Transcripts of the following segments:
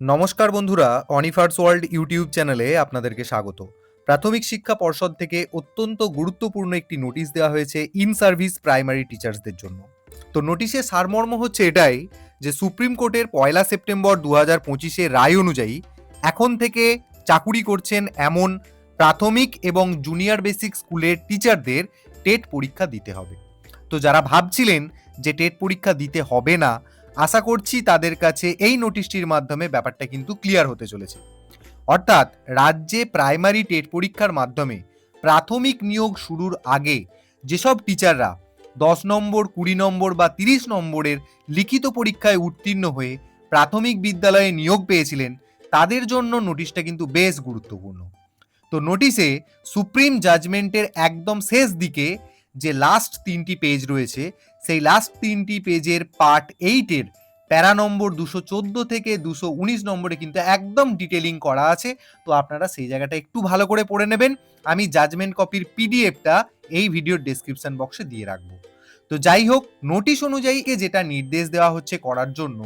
নমস্কার বন্ধুরা অনিফার্স world YouTube চ্যানেলে আপনাদেরকে স্বাগত। প্রাথমিক শিক্ষা পর্ষদ থেকে অত্যন্ত গুরুত্বপূর্ণ একটি নোটিশ দেওয়া হয়েছে ইন সার্ভিস প্রাইমারি টিচার্সদের জন্য। তো নোটিশের সারমর্ম হচ্ছে এটাই যে সুপ্রিম কোর্টের পয়লা সেপ্টেম্বর দু হাজার পঁচিশে রায় অনুযায়ী এখন থেকে চাকুরি করছেন এমন প্রাথমিক এবং জুনিয়র বেসিক স্কুলের টিচারদের টেট পরীক্ষা দিতে হবে। তো যারা ভাবছিলেন যে টেট পরীক্ষা দিতে হবে না আশা করছি তাদের কাছে এই নোটিশটির মাধ্যমে ব্যাপারটা কিন্তু ক্লিয়ার হতে চলেছে। অর্থাৎ রাজ্যে প্রাইমারি টেট পরীক্ষার মাধ্যমে প্রাথমিক নিয়োগ শুরুর আগে যেসব টিচাররা দশ নম্বর, কুড়ি নম্বর বা তিরিশ নম্বরের লিখিত পরীক্ষায় উত্তীর্ণ হয়ে প্রাথমিক বিদ্যালয়ে নিয়োগ পেয়েছিলেন, তাদের জন্য নোটিশটা কিন্তু বেশ গুরুত্বপূর্ণ। তো নোটিশে সুপ্রিম জাজমেন্টের একদম শেষ দিকে যে লাস্ট তিনটি পেজ রয়েছে, সেই লাস্ট তিনটি পেজের পার্ট এইটের প্যারা নম্বর দুশো চোদ্দ থেকে দুশো উনিশ নম্বরে কিন্তু একদম ডিটেলিং করা আছে। তো আপনারা সেই জায়গাটা একটু ভালো করে পড়ে নেবেন। আমি জাজমেন্ট কপির পিডিএফটা এই ভিডিওর ডেসক্রিপশন বক্সে দিয়ে রাখব। তো যাই হোক নোটিশ অনুযায়ী এ যেটা নির্দেশ দেওয়া হচ্ছে করার জন্য,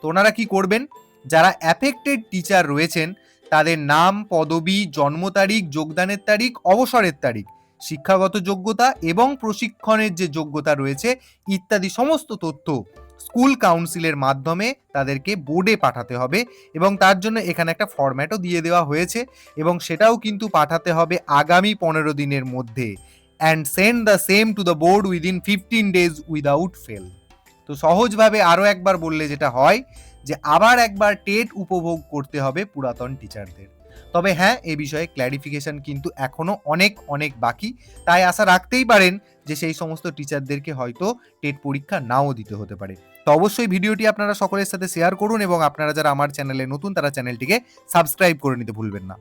তো ওনারা কি করবেন? যারা অ্যাফেক্টেড টিচার রয়েছেন, তাদের নাম, পদবি, জন্ম তারিখ, যোগদানের তারিখ, অবসরের তারিখ শিক্ষাগত যোগ্যতা এবং প্রশিক্ষণের যে যোগ্যতা রয়েছে, ইত্যাদি সমস্ত তথ্য স্কুল কাউন্সিলের মাধ্যমে তাদেরকে বোর্ডে পাঠাতে হবে এবং তার জন্য এখানে একটা ফরম্যাটও দিয়ে দেওয়া হয়েছে এবং সেটাও কিন্তু পাঠাতে হবে আগামী পনেরো দিনের মধ্যে। And send the same to the board within fifteen days without fail তো সহজভাবে আরও একবার বললে যেটা হয় যে, আবার একবার টেট উপভোগ করতে হবে পুরাতন টিচারদের তবে হ্যাঁ এ বিষয়ে ক্ল্যারিফিকেশন কিন্তু এখনও অনেক অনেক বাকি। তাই আশা রাখতেই পারেন যে সেই সমস্ত টিচারদেরকে হয়তো টেট পরীক্ষা নাও দিতে হতে পারে। তো অবশ্যই ভিডিওটি আপনারা সকলের সাথে শেয়ার করুন এবং আপনারা যারা আমার চ্যানেলে নতুন, তারা চ্যানেলটিকে সাবস্ক্রাইব করে নিতে ভুলবেন না।